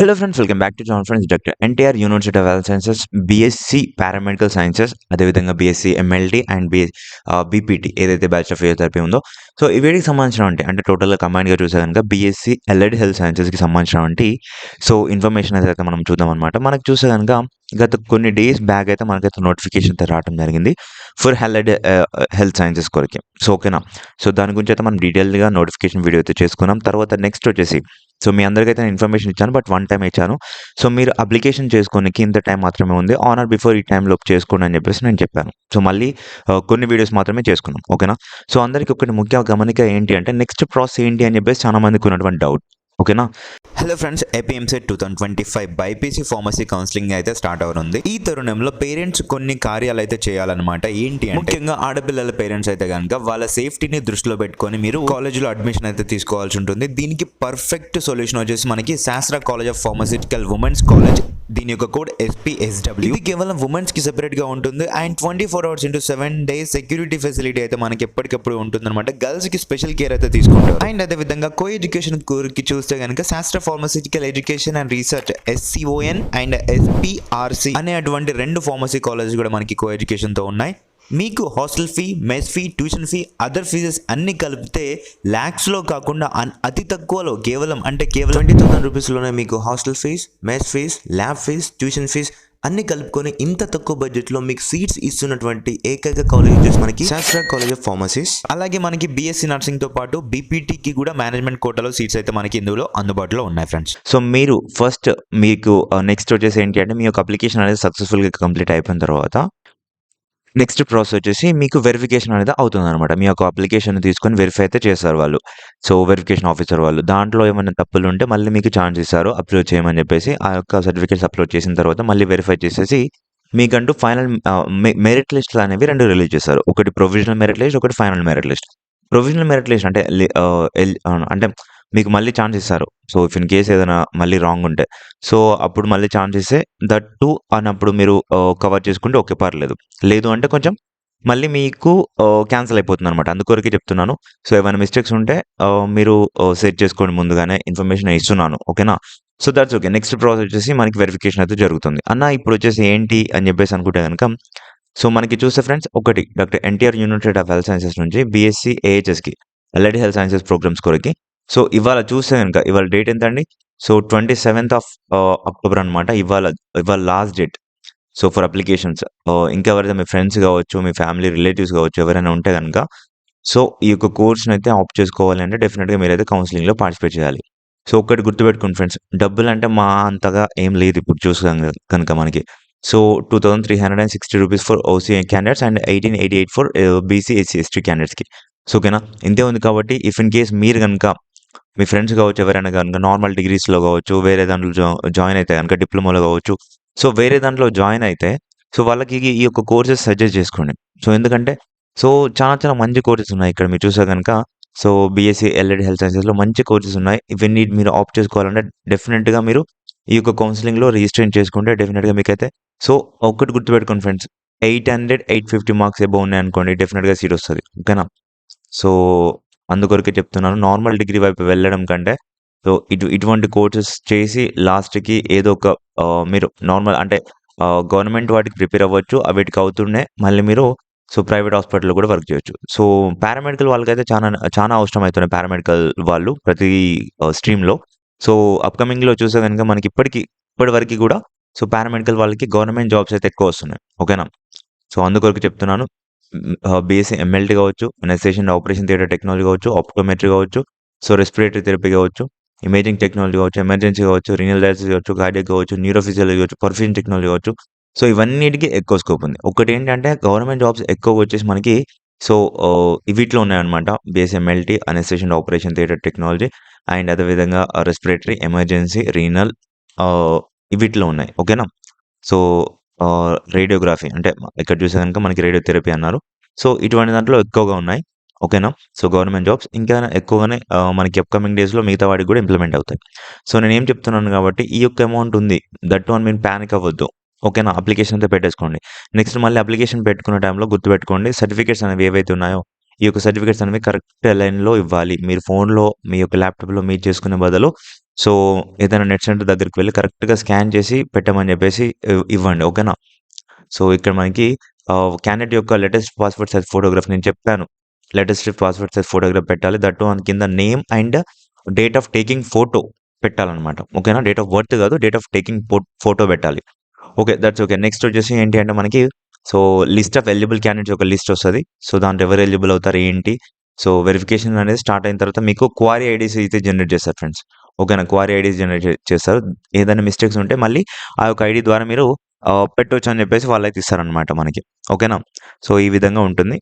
Hello friends welcome back to John friends doctor NTR university of health sciences BSc paramedical sciences అదేవిధంగా BSc MLT and BS BPT ఏదైతే batch of physiotherapy ఉందో. So ఈ వీటికి సంబంధించిన అంటే అంటే టోటల్గా కంబైన్గా చూసే కనుక బీఎస్సీ ఎల్ఎడ్ హెల్త్ సైన్సెస్కి సంబంధించినటువంటి సో ఇన్ఫర్మేషన్ అయితే మనం చూద్దాం అనమాట మనకు చూసే కనుక గత కొన్ని డేస్ బ్యాక్ అయితే మనకైతే నోటిఫికేషన్ అయితే రావడం జరిగింది ఫర్ హెల్డ్ హెల్త్ సైన్సెస్ కొరకి. సో ఓకేనా సో దాని గురించి అయితే మనం డీటెయిల్గా నోటిఫికేషన్ వీడియో అయితే చేసుకున్నాం. తర్వాత నెక్స్ట్ వచ్చేసి సో మీ అందరికైతే నేను ఇన్ఫర్మేషన్ ఇచ్చాను బట్ వన్ టైం ఇచ్చాను. సో మీరు అప్లికేషన్ చేసుకోనికి ఇంత టైం మాత్రమే ఉంది. ఆన్ ఆర్ బిఫోర్ ఈ టైంలో చేసుకోండి అని చెప్పేసి నేను చెప్పాను. సో మళ్ళీ uh, కొన్ని వీడియోస్ మాత్రమే చేసుకున్నాం. ఓకేనా సో అందరికీ ఒకటి ముఖ్య గమనిక ఏంటి అంటే నెక్స్ట్ ప్రాసెస్ ఏంటి అని చెప్పేసి చాలా మందికి ఉన్నటువంటి డౌట్ ఓకేనా? Hello friends AP EAMCET two thousand twenty five BiPC pharmacy counselling అయితే స్టార్ట్ అవనుంది. ఈ తరుణంలో పేరెంట్స్ కొన్ని కార్యాలు అయితే చేయాలన్నమాట. ఏంటి ముఖ్యంగా ఆడపిల్లల పేరెంట్స్ అయితే కనుక వాళ్ళ సేఫ్టీని దృష్టిలో పెట్టుకొని మీరు కాలేజ్లో అడ్మిషన్ అయితే తీసుకోవాల్సి ఉంటుంది. దీనికి పర్ఫెక్ట్ సొల్యూషన్ వచ్చేసి మనకి Sastra college of pharmaceutical women's college దీని యొక్క కోడ్ ఎస్పీఎస్డబ్ల్యూ ఇది కేవలం ఉమెన్స్కి సెపరేట్గా ఉంటుంది. And twenty four hours into seven days security facility అయితే మనకి ఎప్పటికప్పుడు ఉంటుంది అనమాట గర్ల్స్కి స్పెషల్ కేర్ అయితే తీసుకుంటారు. అండ్ అదే విధంగా కో ఎడ్యుకేషన్కి చూస్తే కనుక Sastra pharmaceutical education and research SCON and SPRC అనే అటువంటి రెండు ఫార్మసీ కాలేజ్ కూడా మనకి కో ఎడ్యుకేషన్తో ఉన్నాయి. మీకు hostel fee mess fee tuition fee other fees అన్ని కలిపితే ల్యాక్స్లో కాకుండా అన్- అతి తక్కువలో కేవలం అంటే కేవలం ట్వంటీ థౌసండ్ రూపీస్లోనే మీకు hostel fees mess fees lab fees tuition fees అన్ని కలుపుకొని ఇంత తక్కువ బడ్జెట్లో మీకు సీట్స్ ఇస్తున్నటువంటి ఏకైక కాలేజెస్ మనకి శాస్త్ర కాలేజ్ ఆఫ్ ఫార్మసీస్ అలాగే మనకి బీఎస్సీ నర్సింగ్తో పాటు బీపీటీకి కూడా మేనేజ్మెంట్ కోటాలో సీట్స్ అయితే మనకి ఇందులో అందుబాటులో ఉన్నాయి ఫ్రెండ్స్ సో మీరు ఫస్ట్ మీకు uh, నెక్స్ట్ వచ్చేసి ఏంటి అంటే మీ యొక్క అప్లికేషన్ అనేది సక్సెస్ఫుల్గా కంప్లీట్ అయిపోయిన తర్వాత నెక్స్ట్ ప్రాసెస్ వచ్చేసి మీకు వెరిఫికేషన్ అనేది అవుతుంది అనమాట మీ యొక్క అప్లికేషన్ తీసుకొని వెరిఫై అయితే చేస్తారు వాళ్ళు. సో వెరిఫికేషన్ ఆఫీసర్ వాళ్ళు. దాంట్లో ఏమైనా తప్పులు ఉంటే మళ్ళీ మీకు ఛాన్స్ ఇస్తారు. అప్లోడ్ చేయమని చెప్పేసి ఆ యొక్క సర్టిఫికేట్స్ అప్లోడ్ చేసిన తర్వాత మళ్ళీ వెరిఫై చేసేసి మీకంటూ ఫైనల్ మెరిట్ లిస్ట్లు అనేవి రెండు రిలీజ్ చేస్తారు. ఒకటి ప్రొవిజనల్ మెరిట్ లిస్ట్ ఒకటి final merit list provisional merit list అంటే ఎల్- అంటే మీకు మళ్ళీ ఛాన్స్ ఇస్తారు. సో ఇఫ్ ఇన్ కేస్ ఏదైనా మళ్ళీ రాంగ్ ఉంటే. సో అప్పుడు మళ్ళీ ఛాన్స్ ఇస్తే దట్ టు అన్నప్పుడు మీరు uh, కవర్ చేసుకుంటే ఓకే పర్లేదు. లేదు అంటే కొంచెం మళ్ళీ మీకు uh, క్యాన్సిల్ అయిపోతుంది అనమాట అందుకొరకే చెప్తున్నాను. సో ఏమైనా మిస్టేక్స్ ఉంటే uh, మీరు సెట్ చేసుకోండి ముందుగానే. ఇన్ఫర్మేషన్ ఇస్తున్నాను. ఓకేనా so that's okay next process వచ్చేసి మనకి వెరిఫికేషన్ అయితే జరుగుతుంది. అన్న ఇప్పుడు వచ్చేసి ఏంటి అని చెప్పేసి అనుకుంటే కనుక సో మనకి చూస్తే ఫ్రెండ్స్ ఒకటి doctor NTR university of health sciences నుంచి బీఎస్సీ ఏహెచ్ఎస్కి ఎల్ఐడి హెల్త్ సైన్సెస్ ప్రోగ్రామ్స్ కొరకి సో ఇవాళ చూస్తే కనుక ఇవాళ డేట్ ఎంత అండి so twenty seventh of October అనమాట ఇవాళ ఇవాళ last date so for applications ఇంకెవరైతే మీ ఫ్రెండ్స్ కావచ్చు మీ ఫ్యామిలీ రిలేటివ్స్ కావచ్చు ఎవరైనా ఉంటే కనుక సో ఈ యొక్క కోర్స్ని అయితే ఆప్ట్ చేసుకోవాలి అంటే డెఫినెట్గా మీరైతే కౌన్సిలింగ్లో పార్టిసిపేట్ చేయాలి. సో ఒక్కటి గుర్తుపెట్టుకోండి ఫ్రెండ్స్ డబ్బులు అంటే మా అంతగా ఏం లేదు ఇప్పుడు చూసుకో కనుక మనకి. So two thousand three hundred and sixty rupees for OC candidates and eighteen eighty eight for BC SC ST క్యాండిడేట్స్కి సో ఓకేనా? ఇంతే ఉంది కాబట్టి ఇఫ్ ఇన్ కేస్ మీరు కనుక మీ ఫ్రెండ్స్ కావచ్చు ఎవరైనా కనుక నార్మల్ డిగ్రీస్లో కావచ్చు వేరే దాంట్లో జా- జాయిన్ అయితే కనుక డిప్లొమాలో కావచ్చు. సో వేరే దాంట్లో జాయిన్ అయితే సో వాళ్ళకి ఈ- యొక్క కోర్సెస్ సజెస్ట్ చేసుకోండి. సో ఎందుకంటే సో చాలా చాలా మంచి కోర్సెస్ ఉన్నాయి ఇక్కడ మీరు చూసా కనుక. సో బీఎస్సీ ఎల్ఎడ్ హెల్త్ సైన్సెస్లో మంచి కోర్సెస్ ఉన్నాయి. ఇవన్నీ మీరు ఆప్ట్ చేసుకోవాలంటే డెఫినెట్గా మీరు ఈ యొక్క కౌన్సిలింగ్లో రిజిస్ట్రేషన్ చేసుకుంటే డెఫినెట్గా మీకైతే సో ఒక్కటి గుర్తుపెట్టుకోండి friends eight hundred eight fifty marks above ఉన్నాయి అనుకోండి డెఫినెట్గా సీట్ వస్తుంది. ఓకేనా? సో అందుకొరకే చెప్తున్నాను. నార్మల్ డిగ్రీ వైపు వెళ్ళడం కంటే సో ఇటు ఇటువంటి కోర్సెస్ చేసి లాస్ట్కి ఏదో ఒక మీరు నార్మల్ అంటే గవర్నమెంట్ వాటికి ప్రిపేర్ అవ్వచ్చు. వీటికి అవుతుండే మళ్ళీ మీరు సో ప్రైవేట్ హాస్పిటల్లో కూడా వర్క్ చేయొచ్చు. సో పారామెడికల్ వాళ్ళకైతే చాలా చాలా అవసరం అవుతున్నాయి పారామెడికల్ వాళ్ళు ప్రతి స్ట్రీమ్లో సో అప్కమింగ్లో చూసే కనుక మనకి ఇప్పటికి ఇప్పటి వరకు కూడా సో పారామెడికల్ వాళ్ళకి గవర్నమెంట్ జాబ్స్ అయితే ఎక్కువ వస్తున్నాయి. ఓకేనా సో అందుకొరకు చెప్తున్నాను. బీఎస్సీ ఎంఎల్టీ కావచ్చు నెసేషన్ ఆపరేషన్ థియేటర్ టెక్నాలజీ కావచ్చు ఆప్టోమెట్రీ కావచ్చు సో రెస్పిరేటరీ థెరపీ కావచ్చు ఇమేజింగ్ టెక్నాలజీ కావచ్చు ఎమర్జెన్సీ కావచ్చు రీనల్ డయాలసిస్ కావచ్చు కార్డియక్ కావచ్చు న్యూరోఫిజియాలజీ కావచ్చు పర్ఫ్యూజన్ టెక్నాలజీ కావచ్చు. సో ఇవన్నిటికీ ఎక్కువ స్కోప్ ఉంది. ఒకటి ఏంటంటే గవర్నమెంట్ జాబ్స్ ఎక్కువ వచ్చేసి మనకి సో వీటిలో ఉన్నాయన్నమాట. BS MLT anaesthesia operation theatre technology and అదేవిధంగా రెస్పిరేటరీ ఎమర్జెన్సీ రీనల్ వీటిలో ఉన్నాయి. ఓకేనా సో రేడియోగ్రఫీ అంటే ఇక్కడ చూసే కనుక మనకి రేడియోథెరపీ అన్నారు. సో ఇటువంటి దాంట్లో ఎక్కువగా ఉన్నాయి. ఓకేనా? సో గవర్నమెంట్ జాబ్స్ ఇంకా ఎక్కువగానే మనకి అప్కమింగ్ డేస్లో మిగతా వాటికి కూడా ఇంప్లిమెంట్ అవుతాయి. సో నేను ఏం చెప్తున్నాను కాబట్టి ఈ యొక్క అమౌంట్ ఉంది. దట్ వన్ మీరు ప్యానిక్ అవ్వద్దు. ఓకేనా? అప్లికేషన్ అయితే పెట్టేసుకోండి. నెక్స్ట్ మళ్ళీ అప్లికేషన్ పెట్టుకున్న టైంలో గుర్తుపెట్టుకోండి. సర్టిఫికేట్స్ అనేవి ఏవైతే ఉన్నాయో ఈ యొక్క సర్టిఫికేట్స్ అనేవి కరెక్ట్ లైన్‌లో ఇవ్వాలి. మీరు ఫోన్‌లో మీ యొక్క ల్యాప్‌టాప్‌లో మీట్ చేసుకునే బదులు సో, ఏదైనా నెట్ సెంటర్ దగ్గరికి వెళ్ళి కరెక్ట్‌గా స్కాన్ చేసి పెట్టమని చెప్పేసి ఇవ్వండి. ఓకేనా? సో, ఇక్కడ మనకి క్యాండిడేట్ యొక్క లేటెస్ట్ పాస్వర్డ్ సైజ్ ఫోటోగ్రాఫ్ నేను చెప్పాను. లేటెస్ట్ పాస్వర్డ్ సైజ్ ఫోటోగ్రాఫ్ పెట్టాలి. దట్ టూ కింద name and date of taking photo పెట్టాలన్నమాట ఓకేనా? డేట్ ఆఫ్ బర్త్ కాదు. డేట్ ఆఫ్ టేకింగ్ ఫోటో పెట్టాలి. ఓకే. That's okay. నెక్స్ట్ వచ్చేసి ఏంటి అంటే మనకి so, list of eligible candidates ఒక లిస్ట్ వస్తుంది సో, దాంట్లో ఎవరు ఎలిజిబుల్ అవుతారు? ఏంటి? సో, వెరిఫికేషన్ అనేది స్టార్ట్ అయిన తర్వాత మీకు క్వారీ ఐడీస్ అయితే జనరేట్ చేస్తారు ఫ్రెండ్స్. ఓకేనా? క్వారీ ఐడీస్ జనరేట్ చేస్తారు. ఏదైనా మిస్టేక్స్ ఉంటే మళ్ళీ ఆ యొక్క ఐడి ద్వారా మీరు పెట్టవచ్చు పెట్టొచ్చు అని చెప్పేసి వాళ్ళైతే ఇస్తారనమాట మనకి. ఓకేనా? సో, ఈ విధంగా ఉంటుంది.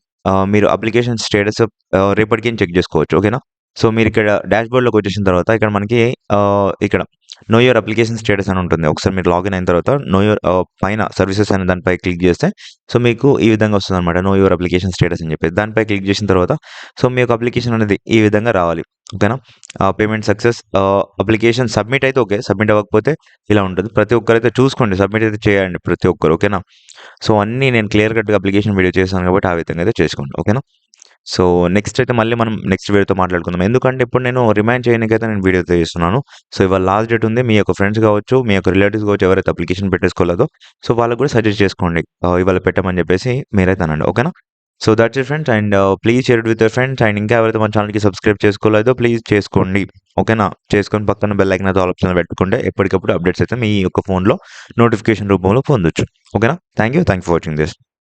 మీరు అప్లికేషన్ స్టేటస్ రేపటికి చెక్ చేసుకోవచ్చు. ఓకేనా? సో, మీరు ఇక్కడ డాష్‌బోర్డ్‌లోకి వచ్చేసిన తర్వాత ఇక్కడ మనకి ఇక్కడ నో యూర్ అప్లికేషన్ స్టేటస్ అని ఉంటుంది. ఒకసారి మీరు లాగిన్ అయిన తర్వాత నో యూర్ పైన సర్వీసెస్ అనే దానిపై క్లిక్ చేస్తే సో, మీకు ఈ విధంగా వస్తదనమాట. నో యూర్ అప్లికేషన్ స్టేటస్ అని చెప్పేసి. దానిపై క్లిక్ చేసిన తర్వాత సో, మీ యొక్క అప్లికేషన్ అనేది ఈ విధంగా రావాలి. ఓకేనా? పేమెంట్ సక్సెస్ అప్లికేషన్ సబ్మిట్ అయితే ఓకే. సబ్మిట్ అవ్వకపోతే ఇలా ఉంటుంది. ప్రతి ఒక్కరైతే చూసుకోండి. సబ్మిట్ అయితే చేయండి ప్రతి ఒక్కరు. ఓకేనా? సో, అన్నీ నేను క్లియర్ కట్‌గా అప్లికేషన్ వీడియో చేశాను కాబట్టి ఆ విధంగా అయితే చేసుకోండి. ఓకేనా? సో, నెక్స్ట్ అయితే మళ్ళీ మనం నెక్స్ట్ వీడియోతో మాట్లాడుకుందాం. ఎందుకంటే ఇప్పుడు నేను రిమైండ్ చేయడానికైతే నేను వీడియో అయితే చేస్తున్నాను. సో, ఇవాళ లాస్ట్ డేట్ ఉంది. మీ యొక్క ఫ్రెండ్స్ కావచ్చు, మీ యొక్క రిలేటివ్స్ కావచ్చు ఎవరైతే అప్లికేషన్ పెట్టేసుకోలేదో సో, వాళ్ళకి కూడా సజెస్ట్ చేసుకోండి. ఇవాళ పెట్టమని చెప్పేసి మీరైతే అనండి. ఓకేనా? So, that's it friends and please share with friends and ఇంకా ఎవరైతే మన ఛానల్కి సబ్స్క్రైబ్ చేసుకోలేదో ప్లీజ్ చేసుకోండి. ఓకేనా? చేసుకొని పక్కన బెల్ ఐకన్ అయితే ఆప్షన్ పెట్టుకుంటే ఎప్పటికప్పుడు అప్డేట్స్ అయితే మీ యొక్క ఫోన్‌లో నోటిఫికేషన్ రూపంలో పొందొచ్చు. ఓకేనా? Thank you. Thank you for watching this.